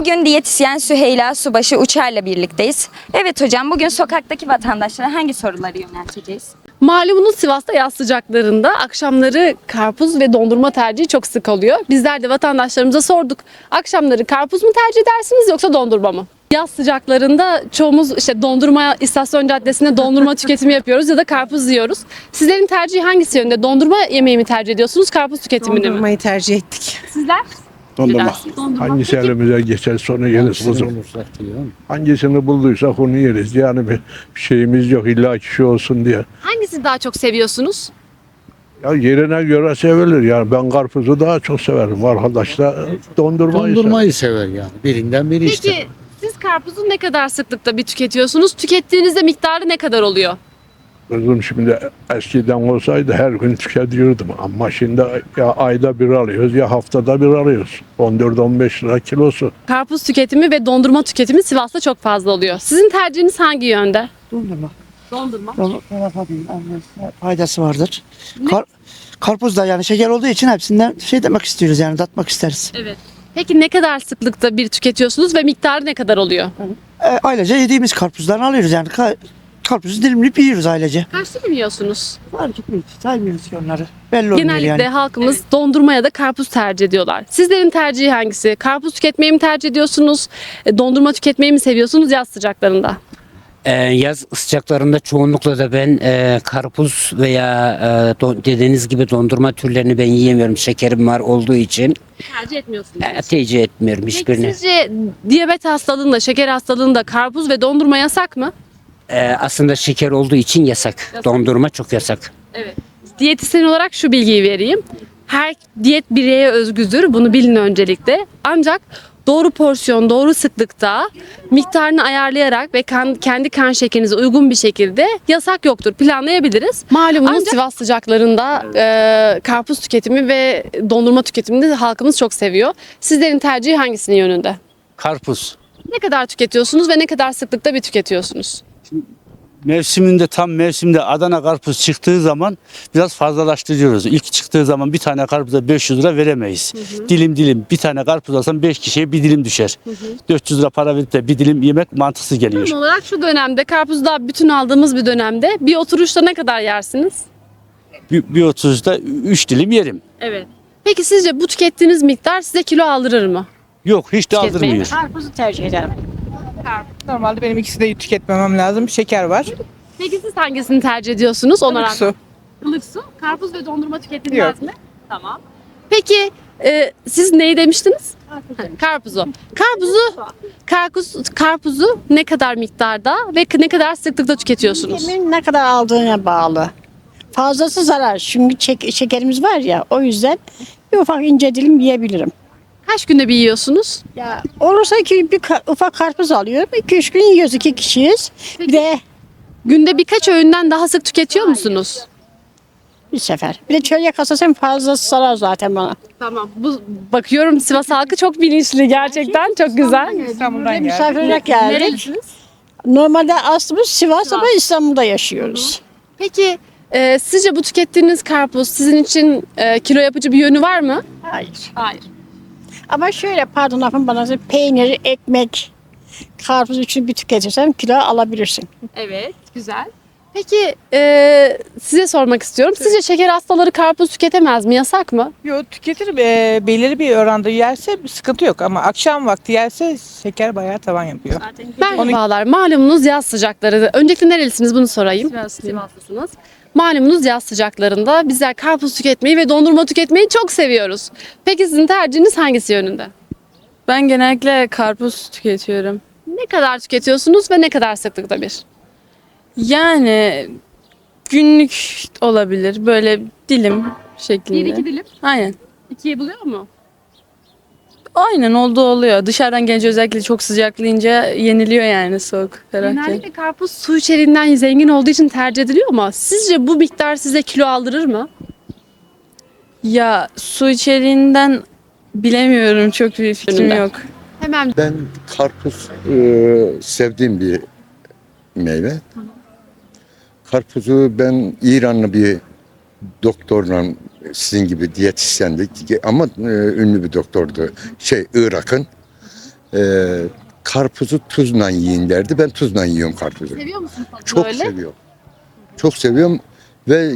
Bugün diyetisyen Süheyla Subaşı Uçar'la birlikteyiz. Evet hocam bugün sokaktaki vatandaşlara hangi soruları yönelteceğiz? Malumunuz Sivas'ta yaz sıcaklarında akşamları karpuz ve dondurma tercihi çok sık oluyor. Bizler de vatandaşlarımıza sorduk. Akşamları karpuz mu tercih edersiniz yoksa dondurma mı? Yaz sıcaklarında çoğumuz işte dondurma istasyon caddesinde dondurma tüketimi yapıyoruz ya da karpuz yiyoruz. Sizlerin tercihi hangisi yönde? Dondurma yemeği mi tercih ediyorsunuz, karpuz tüketimini mi? Dondurmayı tercih ettik. Sizler? Dondurma. Dondurma. Hangisi Peki, elimize geçer sonra yeriz kızım. Hangisini bulduysak onu yeriz. Yani bir bir şeyimiz yok illa kişi olsun diye. hangisi daha çok seviyorsunuz? Ya yerine göre sevilir. Yani ben karpuzu daha çok severim. Arkadaş da dondurmayı sever. Dondurmayı sever yani. Birinden biri işte. Peki siz karpuzu ne kadar sıklıkta bir tüketiyorsunuz? Tükettiğinizde miktarı ne kadar oluyor? Kızım şimdi eskiden olsaydı her gün tüketiyordum. Ama şimdi ya ayda bir alıyoruz ya haftada bir alıyoruz. 14-15 lira kilosu. Karpuz tüketimi ve dondurma tüketimi Sivas'ta çok fazla oluyor. Sizin tercihiniz hangi yönde? Dondurma. Dondurma. Dondurma tabii, yani faydası vardır. Kar, karpuz da yani şeker olduğu için hepsinden şey demek istiyoruz yani tatmak isteriz. Evet. Peki ne kadar sıklıkta bir tüketiyorsunuz ve miktarı ne kadar oluyor? E, ailece yediğimiz karpuzdan alıyoruz yani. Ka, karpuzu dilimleyip yiyoruz ailece. Kaç dilim yiyorsunuz? Fark etmiyor. Saymıyoruz ki onları. Belli olmuyor Genellikle yani. halkımız dondurma ya da karpuz tercih ediyorlar. Sizlerin tercihi hangisi? Karpuz tüketmeyi mi tercih ediyorsunuz? E, Dondurma tüketmeyi mi seviyorsunuz yaz sıcaklarında? Ee, yaz sıcaklarında çoğunlukla da ben e, karpuz veya e, do- dediğiniz gibi dondurma türlerini ben yiyemiyorum. Şekerim var olduğu için Tercih etmiyorsunuz. e, tercih etmiyorum Peki hiçbirini. sizce diyabet hastalığında, şeker hastalığında karpuz ve dondurma yasak mı? E, aslında şeker olduğu için yasak. Yasak. Dondurma çok yasak. Evet. Diyetisyen olarak şu bilgiyi vereyim. Her diyet bireye özgüdür. Bunu bilin öncelikle. Ancak doğru porsiyon, doğru sıklıkta miktarını ayarlayarak ve kan- kendi kan şekerinize uygun bir şekilde yasak yoktur. Planlayabiliriz. Malumunuz Ancak- Sivas sıcaklarında e, karpuz tüketimi ve dondurma tüketimini de halkımız çok seviyor. Sizlerin tercihi hangisinin yönünde? Karpuz. Ne kadar tüketiyorsunuz ve ne kadar sıklıkta bir tüketiyorsunuz? Mevsiminde tam mevsimde Adana karpuz çıktığı zaman biraz fazlalaştırıyoruz. İlk çıktığı zaman bir tane karpuza 500 lira veremeyiz. Dilim dilim bir tane karpuz alsam 5 kişiye bir dilim düşer. 400 lira para verip de bir dilim yemek mantıksız geliyor. Tam olarak şu dönemde karpuzu daha bütün aldığımız bir dönemde bir oturuşta ne kadar yersiniz? Bir, bir 30'da 3 dilim yerim. Evet. Peki sizce bu tükettiğiniz miktar size kilo aldırır mı? Yok hiç de aldırmıyor. Karpuzu tercih ederim. Normalde benim ikisini de tüketmemem lazım. Şeker var. Peki siz hangisini tercih ediyorsunuz? Ona Ilık su. Ilık su. Karpuz ve dondurma tüketilmez Yok. mi? Tamam. Peki e, siz neyi demiştiniz? Ha, Karpuzu. Karpuzu, karpuz, karpuzu ne kadar miktarda ve ne kadar sıklıkta tüketiyorsunuz? Yemeğin ne kadar aldığına bağlı. Fazlası zarar. Çünkü çek- şekerimiz var ya o yüzden bir ufak ince dilim yiyebilirim. Kaç günde bir yiyorsunuz? Ya olursa ki bir ka- ufak karpuz alıyorum. 2-3 gün yiyoruz. iki kişiyiz. Bir de Günde birkaç öğünden daha sık tüketiyor musunuz? bir sefer. Bir de çölye kasasın fazlası zarar zaten bana. Tamam. Bu bakıyorum Sivas halkı çok bilinçli gerçekten. Çok güzel. İstanbul'dan Buraya misafir olarak geldik. Nerelisiniz? Normalde aslımız Sivas ama İstanbul'da yaşıyoruz. Peki e, sizce bu tükettiğiniz karpuz sizin için e, kilo yapıcı bir yönü var mı? Hayır. Hayır. Ama şöyle pardon lafın bana peynir, ekmek, karpuz için bir tüketirsen kilo alabilirsin. Evet, güzel. Peki e, size sormak istiyorum. Sizce şeker hastaları karpuz tüketemez mi? Yasak mı? Yok tüketir e, belirli bir oranda yerse bir sıkıntı yok ama akşam vakti yerse şeker bayağı tavan yapıyor. Merhabalar. Malumunuz yaz sıcakları. Öncelikle nerelisiniz bunu sorayım. Sivaslısınız. Malumunuz yaz sıcaklarında bizler karpuz tüketmeyi ve dondurma tüketmeyi çok seviyoruz. Peki sizin tercihiniz hangisi yönünde? Ben genellikle karpuz tüketiyorum. Ne kadar tüketiyorsunuz ve ne kadar sıklıkta bir? Yani günlük olabilir böyle dilim şeklinde. Bir iki dilim. Aynen. İkiye buluyor mu? Aynen oldu oluyor. Dışarıdan gelince özellikle çok sıcaklayınca yeniliyor yani soğuk ferahlayan. Genellikle karpuz su içeriğinden zengin olduğu için tercih ediliyor ama sizce bu miktar size kilo aldırır mı? Ya su içeriğinden bilemiyorum çok bir fikrim Önünde. yok. Hemen Ben karpuz e, sevdiğim bir meyve. Karpuzu ben İranlı bir doktorla sizin gibi diyetisyendik ama e, ünlü bir doktordu. Şey Irak'ın. e, karpuzu tuzla yiyin derdi. Ben tuzla yiyorum karpuzu. Seviyor musunuz tatlı Çok öyle? seviyorum. Çok seviyorum ve e,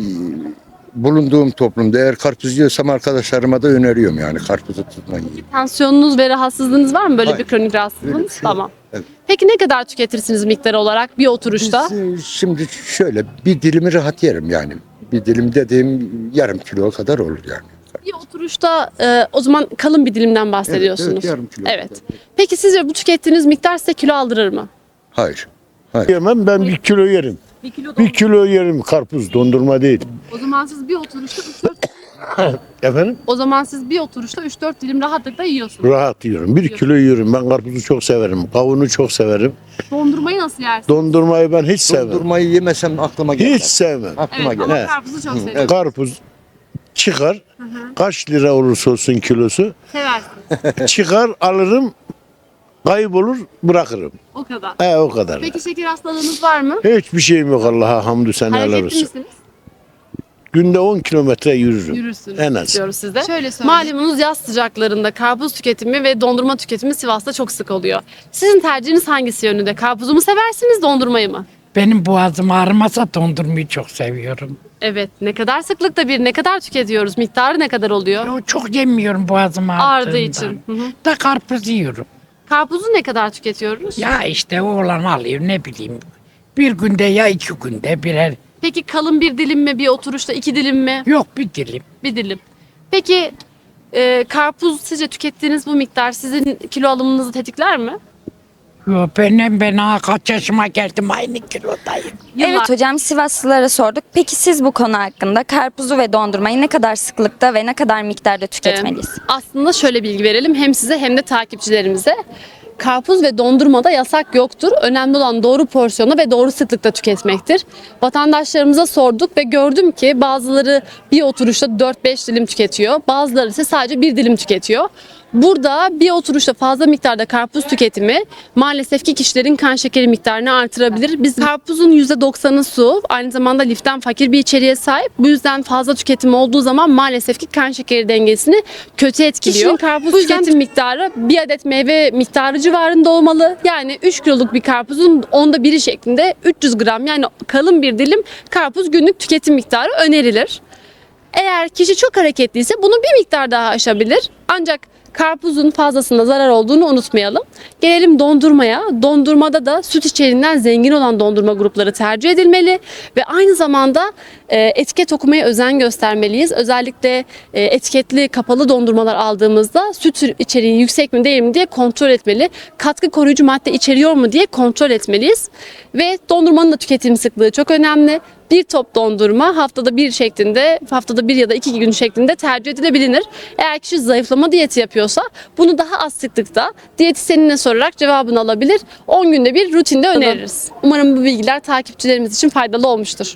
bulunduğum toplumda eğer karpuz yiyorsam arkadaşlarıma da öneriyorum yani karpuzu tuzla yiyin. Tansiyonunuz ve rahatsızlığınız var mı böyle Hayır. bir kronik rahatsızlığınız? şey tamam. Evet. Peki ne kadar tüketirsiniz miktar olarak bir oturuşta? Biz, e, şimdi şöyle bir dilimi rahat yerim yani. Bir dilim dediğim yarım kilo kadar olur yani. Bir oturuşta e, o zaman kalın bir dilimden bahsediyorsunuz. Evet, evet, yarım kilo Evet. kadar. Peki sizce bu tükettiğiniz miktar size kilo aldırır mı? Hayır. Yemem ben bir kilo yerim. Bir kilo Bir kilo yerim karpuz dondurma değil. O zaman siz bir oturuşta 3-4 Efendim? O zaman siz bir oturuşta 3-4 dilim rahatlıkla yiyorsunuz. Rahat yiyorum. Bir kilo yiyorum. Ben karpuzu çok severim. Kavunu çok severim. Dondurmayı nasıl yersiniz? Dondurmayı ben hiç sevmem. Dondurmayı yemesem aklıma gelmez. Hiç sevmem. Aklıma Evet ama gelmez. Karpuzu çok seviyorum. Karpuz çıkar. Kaç lira olursa olsun kilosu. Seversiniz. Çıkar alırım. Kaybolur bırakırım. O kadar. He o kadar. Peki şeker hastalığınız var mı? Hiçbir şeyim yok Allah'a hamdü seneler Hareketli olsun. misiniz? Günde 10 kilometre yürürüm. Yürürsünüz. En az. Diyoruz size. Şöyle Malumunuz yaz sıcaklarında karpuz tüketimi ve dondurma tüketimi Sivas'ta çok sık oluyor. Sizin tercihiniz hangisi yönünde? Karpuzu mu seversiniz, dondurmayı mı? Benim boğazım ağrımasa dondurmayı çok seviyorum. Evet. Ne kadar sıklıkta bir, ne kadar tüketiyoruz? Miktarı ne kadar oluyor? Yo, çok yemiyorum boğazım ağrıdığından. Ağrıdığı için. Hı hı. Da karpuz yiyorum. Karpuzu ne kadar tüketiyoruz? Ya işte oğlan alıyor ne bileyim. Bir günde ya iki günde birer. Peki kalın bir dilim mi, bir oturuşta iki dilim mi? Yok bir dilim. Bir dilim. Peki e, karpuz sizce tükettiğiniz bu miktar sizin kilo alımınızı tetikler mi? Yo, benim ben ha kaç yaşıma geldim aynı kilodayım. Yıllar- Evet hocam Sivaslılara sorduk. Peki siz bu konu hakkında karpuzu ve dondurmayı ne kadar sıklıkta ve ne kadar miktarda tüketmeliyiz? Ee, Aslında şöyle bilgi verelim hem size hem de takipçilerimize. Karpuz ve dondurmada yasak yoktur. Önemli olan doğru porsiyonu ve doğru sıklıkta tüketmektir. Vatandaşlarımıza sorduk ve gördüm ki bazıları bir oturuşta 4-5 dilim tüketiyor. Bazıları ise sadece bir dilim tüketiyor. Burada bir oturuşta fazla miktarda karpuz tüketimi maalesef ki kişilerin kan şekeri miktarını artırabilir. Biz karpuzun %90'ı su, aynı zamanda liften fakir bir içeriğe sahip. Bu yüzden fazla tüketim olduğu zaman maalesef ki kan şekeri dengesini kötü etkiliyor. Kişinin karpuz tüketim miktarı bir adet meyve miktarı civarında olmalı. Yani 3 kiloluk bir karpuzun onda biri şeklinde 300 gram yani kalın bir dilim karpuz günlük tüketim miktarı önerilir. Eğer kişi çok hareketliyse bunu bir miktar daha aşabilir. Ancak karpuzun fazlasında zarar olduğunu unutmayalım. Gelelim dondurmaya. Dondurmada da süt içeriğinden zengin olan dondurma grupları tercih edilmeli ve aynı zamanda e, etiket okumaya özen göstermeliyiz. Özellikle e, etiketli kapalı dondurmalar aldığımızda süt içeriği yüksek mi değil mi diye kontrol etmeli. Katkı koruyucu madde içeriyor mu diye kontrol etmeliyiz. Ve dondurmanın da tüketim sıklığı çok önemli bir top dondurma haftada bir şeklinde, haftada bir ya da iki gün şeklinde tercih edilebilir. Eğer kişi zayıflama diyeti yapıyorsa bunu daha az sıklıkta diyetisyenine sorarak cevabını alabilir. 10 günde bir rutinde öneririz. Umarım bu bilgiler takipçilerimiz için faydalı olmuştur.